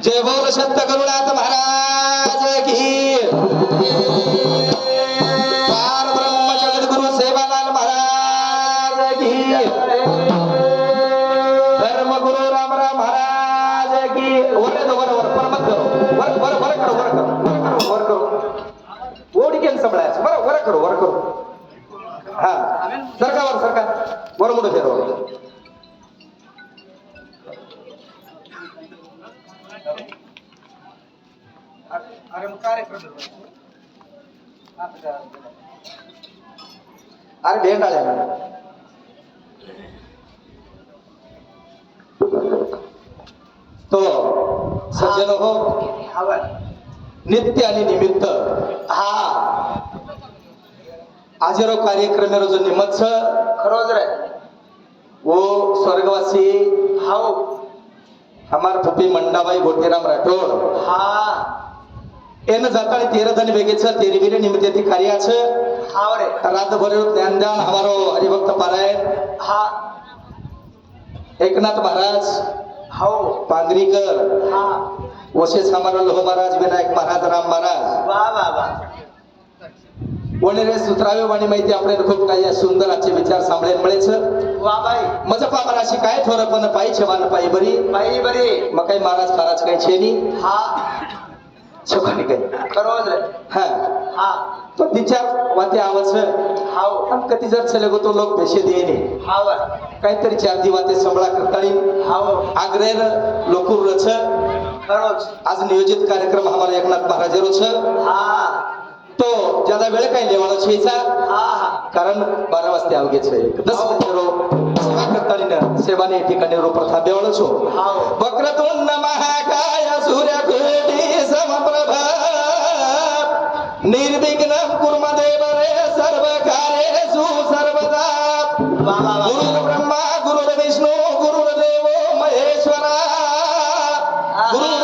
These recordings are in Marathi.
जय बोल संत करुणाथ महाराज की. पार ब्रह्म जगद्गुरु सेवालाल महाराज की. धर्मगुरु रामराव महाराज की. वर दो वर वर परमत करो. वर वर वर करो वर करो वर करो वर करो. ओढी केलं संभळायचं बरं वर करो वर करो. हा. सरका वर सरका. वर म्हणून फेरवा कार्यक्रम. अरे तो सज्जन हो. नित्य आणि निमित्त हा आजरो कार्यक्रम जो निमत्स. खरोच रे. वो स्वर्गवासी. हाव हमार फुपी मंडाबाई गोटेराम राठोड. हा. वेगेच तेरी बिरे निमित्त ती कार्याचं. हाव रे. रातभर ज्ञानदान हमारो हरिभक्त पारायण. हा. एकनाथ महाराज. हाव पांगरीकर. हा. वशेष हमारा लोह महाराज विनायक महाराज राम महाराज. वा वा वा. वणेरे सुत्रावे वाणी माहिती आपल्याला खूप काही सुंदर आजचे विचार सांभाळेल मिळेच वा बाई. मज पामराशी काय थोर पण पायी छवान पायी बरी. बाई बरी. मग काही महाराज महाराज काही छेनी. हा. छकानी काही खरोच रे हा. हा. तो विचार वाते आवाज हाव आणि कधी जर चले गो तो लोक पैसे देणे हाव काहीतरी चार दिवाते संबळा करताळी. हाव आग्रेर लोकूर रच खरोच आज नियोजित कार्यक्रम आम्हाला एकनाथ महाराज रोच हा. तो ज्यादा वेळ काही लेवाळा छेचा हा हा. कारण बारा वाजता अवघेच आहे दस मिनिट सेवा करताना सेवाने या ठिकाणी रो प्रथा देवळच हो हाव वक्रतुंड महाकाय सूर्यकोटी समप्रभ निर्विघ्न कुर्मदेव रे सर्व कार्येषु सर्वदा वा वा वा गुरु ब्रह्मा गुरु विष्णू गुरु देवो महेश्वरा गुरु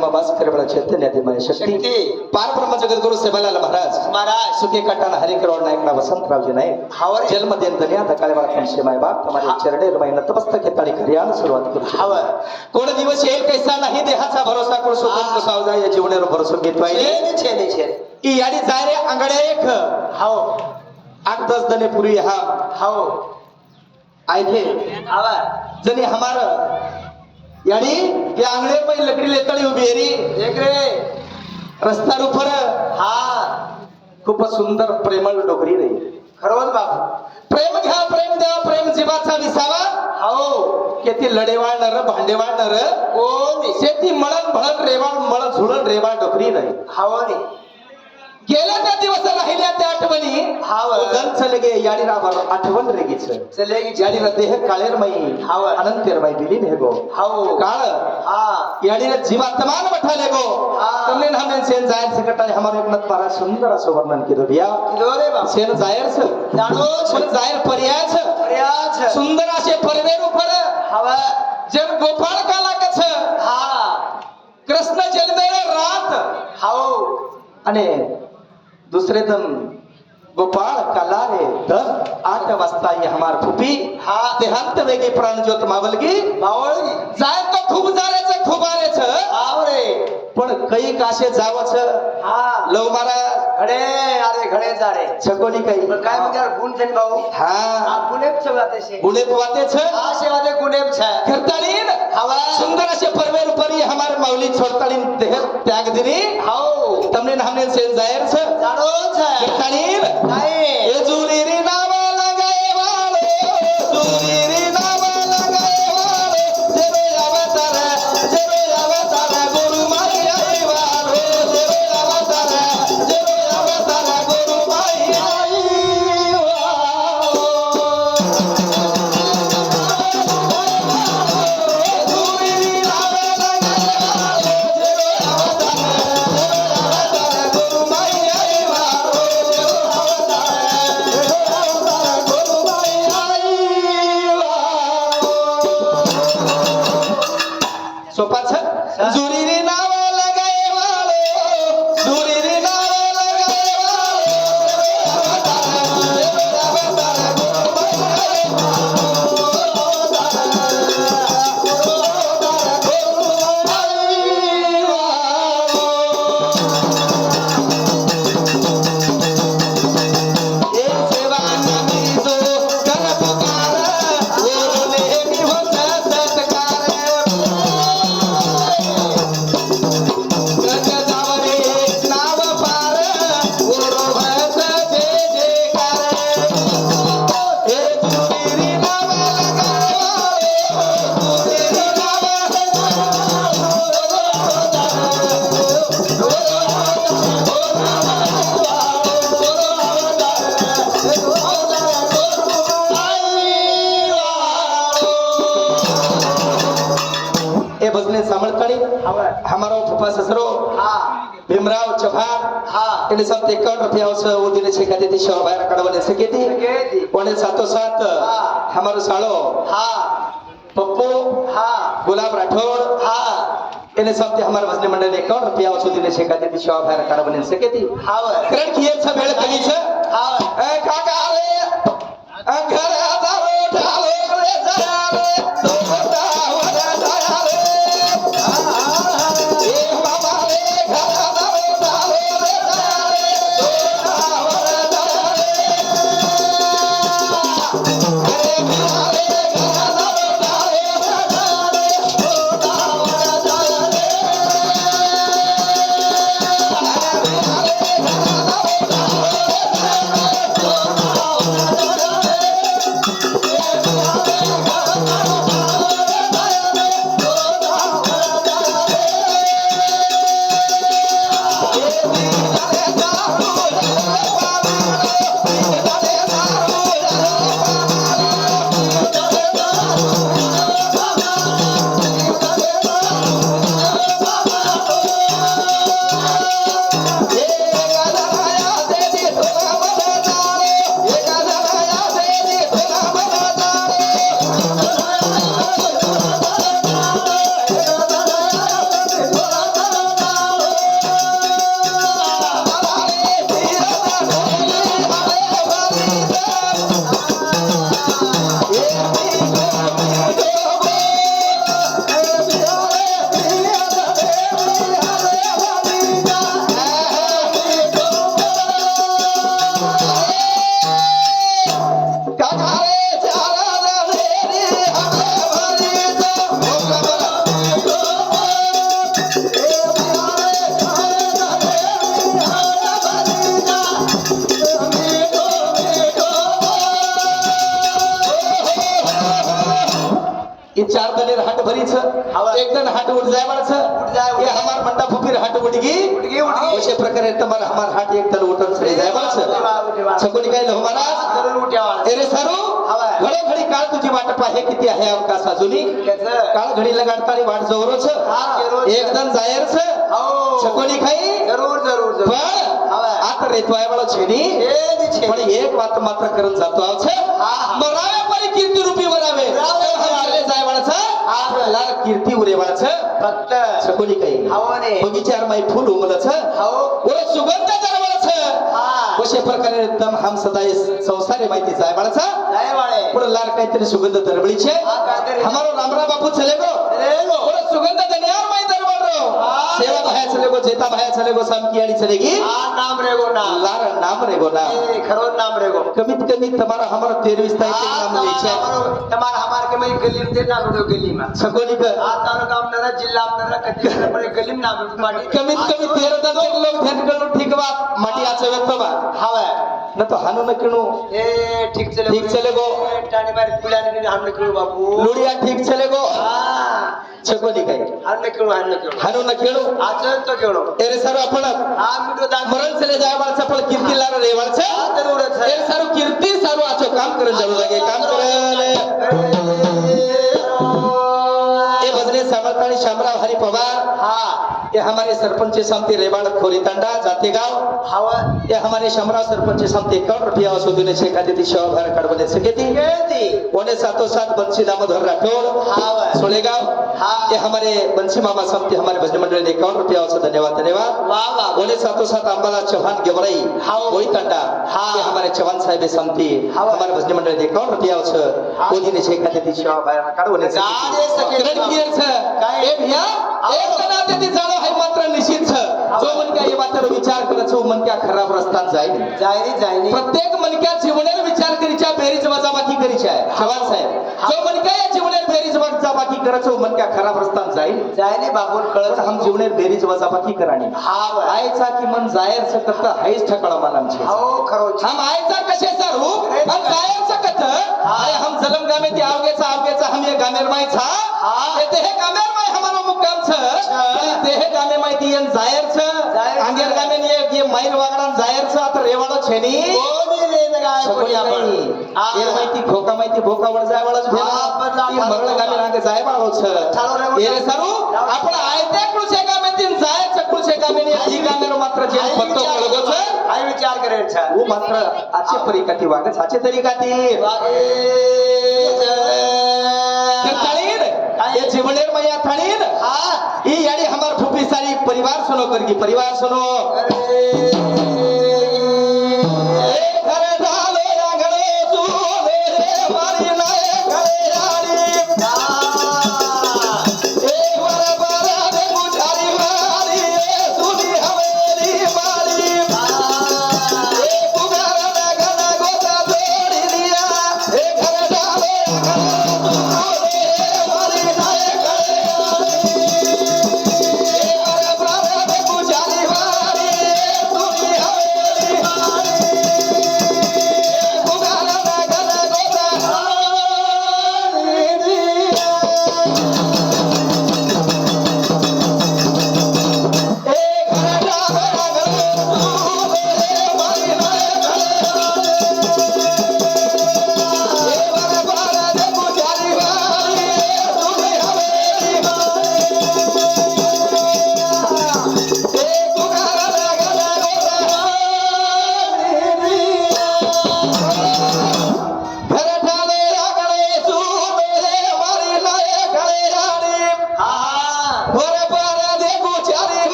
चराचर्यमा वास करबळा चैतन्यादिमय शक्ती. शक्ती. पार ब्रह्म जगद्गुरु सेवालाल महाराज. महाराज. सुखे कटाण हरिकरोड नायक ना वसंतरावजी नायक हावर. जन्म देन धन्या दकाळे बाळा शेमाय बाप. तुम्हारे चरणे रमाई नतमस्तक हेताळी खरियान सुरुवात करू हावर. कोण दिवस येईल कैसा नाही देहाचा भरोसा कोण सोबत कसाव जाय या जीवनावर भरोसा घेत पाहिजे छेने छेने ई याडी जाय रे आंगड्या एक. हाव. आठ दस दने पूर्वी हा. हाव. थे हावर जनी हमार. याडी ये आंगड़े में लकड़ी लेतड़ी उभी है री. देख रे. रस्ता ऊपर हा. खूप सुंदर प्रेमळ डोकरी रे. खरवच बाबा प्रेम घ्या प्रेम द्या प्रेम जीवाचा विसावा. हो. येथे लढे वाळणार भांडे वाळणार कोणी? शेती मळण भळण रेवाळ मळ झुळण रेवाळ डोकरी नाही. हावणी गेल्या त्या दिवस राहिल्या त्या आठवणी. हाव. दंच लगे याडी रावर आठवण रेगीच चले की याडीला देह काळेर माई. हाव. अनंतेर माई बिली नेगो हाव. काळ. हा. याडीला जीवात्मान बठा लेगो हा. तुमने हमें सेन जायर से कटाने हमारे एकनाथ पारा सुंदर असं वर्णन केलं बिया. किलो रे बाबा सेन जायर छ जाणो पण जायर पर्याय छ पर्याच सुंदर असे परवेर उपर हवा. जब गोपाळ काला कछ हा. कृष्ण जन्मेळ रात. हाव. आणि दुसरे दिन गोपाळ कला रे दस आठ वाजता ये हमार फुपी हा देहांत वेगे प्राण ज्योत मावलगी। मावळगी जाय तो खूप जायचं खूप आल्याच आवरे। पण काही काशे जावच हा। लव मारा घडे अरे घडे जाडे रे छकोली काही पण काय म्हणजे गुण छे भाऊ? हा। गुणेप छ वाते छे। गुणेप वाते छे। हा सेवा दे गुणेप छे। करतालीन हवा। सुंदर असे परवेर परी हमार माऊली छोडतालीन त्याग दिनी हाओ। तमने हमने सेन जायर छ। ભીમરાવ ચૌહાણ હા એને સાથે એકાવન રૂપિયા આવશે એવું દિને છે ખાતે થી સેવા બહાર કાઢવાની શકે હતી કોને સાતો સાત અમારો સાળો હા પપ્પો હા ગુલાબ રાઠોડ હા એને સાથે અમારા ભજન મંડળ એકાવન રૂપિયા આવશે દિને છે ખાતે થી સેવા બહાર કાઢવાની શકે હતી હા કારણ કે એ છે ભેળ કરી છે હા કાકા અરે ઘર छकोनी काय लो महाराज जरूर सारू हवाय. घडो घडी काळ तुझी वाट पाहे किती आहे अवकाश अजूनी त्याचं. काळ घडी लगाडतानी वाट जवळच जरूर. एकदम जायरच. हो. छकोनी खाई. जरूर जरूर जरूर. आता रेतवाय वाळो छेनी. हे दिछे. पण एक बात मात्र करत जातो हा. मरावे परी कीर्ती रूपी रावे हमारे जाय हा. आपला कीर्ती उरे वाळच फक्त. छकोनी काही बगीचार माई फुल उमलच हो. कशा प्रकारे एकदम हम सदाय संसारे माहिती जाय बाळाचा? जाय वाळे पुढे लाल काहीतरी सुगंध दरबळीचे. हमारो रामरा बापू चले गो रे गो सुगंध ভায়া ছেলে গো জেতা ভায়া ছেলে গो साम कियाली चले की आ नाम रे गो ना लार नाम रे गो ना ए खरो नाम रे गो। कमीत कमी तुम्हारा हमारा 23 तारीख के नाम ले छे तुम्हारा हमार के मैं गली में ना गुडो गली में सगोली का आ तालुका अपना जिल्हा अपना कटी पर गली में ना माटी कमीत कमी 13 तारीख लोग धन करो ठीक बात माटी आचे तो बात हवा। न तो हानो न किणो। ए ठीक चले ठीक चले गो। टाणी बार पुला ने हानो न किणो बापू। लुडिया ठीक चले गो। हां। छकोली काय हानो न किणो हानो न किणो। हानो न किणो। आचरण तो किणो एरे सारो आपण हा मिटो दा मरण चले जाय वाळचा पण कीर्ती लार रे वाळचा जरूरच एरे सारो कीर्ती सारो आचो काम करन जरूर लागे काम करन सावरपाणी श्यामराव हरि पवार हाँ. ये हमारे सरपंच समिति रेवाड़ खोरी जाते गांव. हवा. ये हमारे श्यामराव सरपंच समिति करोड़ रुपया वसूली ने छेका दी शव भर कड़बने से के दी उन्हें सातों सात बंसी दामोदर राठौर हवा. सोलेगांव हाँ. ये हमारे बंसी मामा समिति हमारे भजन मंडल ने करोड़ रुपया वसूल धन्यवाद. धन्यवाद वाह उन्हें सातों सात अंबाला चौहान गेवराई हाँ वही तंडा. हाँ. ये हमारे चौहान साहेब समिति हमारे भजन मंडल ने करोड़ रुपया वसूल उन्हीं छेका दी शव भर कड़बने से काय? एक मात्र निश्चित विचार करे मन क्या खराब रस्ता जाय जाय रे प्रत्येक मन क्या जीवनेर विचार करीच्या बेरीज वजाबाकी करीचा है जवान साहेब जो मन क्या या जीवनेर बेरीज वजाबाकी करे छो मन खराब रस्ता जाईल. जाय रे बाबूल कळत हम जीवनेर बेरीज वजाबाकी करानी हाव आयचा की मन जायर से करता हैस ठकड़ा मानम छे हो खरो हम आयचा कशे सरू हम जायर से कत हम जलम गामे ते आवगेचा आवगेचा हम ये गामेर मायचा हा. ते ते हे गामेर माय हमारो मुक्काम छ. ते हे गामे माहिती येन जायर छ. छ. अंगेर गामे ये ये मायर वागडान जायर छ. आता रेवाडो छेनी कोणी रे गाय कोणी आपण. ये माहिती भोका माहिती भोका वळ जाय पण जा- भेला मरळ गामे रांगे जाय बाळो छ. ठालो रे ये रे सरू आपण आयत्या कृषे गामे तीन जाय छ. कृषे गामे ने ही गामेर मात्र जे फक्त कळगो छ. आई विचार करे छा. वो मात्र आजचे परिकाती वागच आजचे तरीकाती वागे ये जीवनेर मैया थाळीन हा ही याडी हमार फुफी सारी परिवार सुनो करगी परिवार सुनो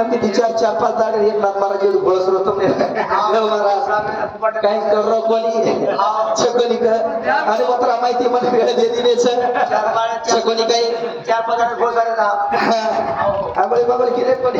मी तिच्यावर चार पाच दाड एक नाथ महाराज बळस होतो महाराज काय करो कोणी छकोनी कर अरे मात्र माहिती मला वेळ देती नाही सर छकोनी काही चार पाच दाड गोळ करायला आंबळे बाबळ किरे कोणी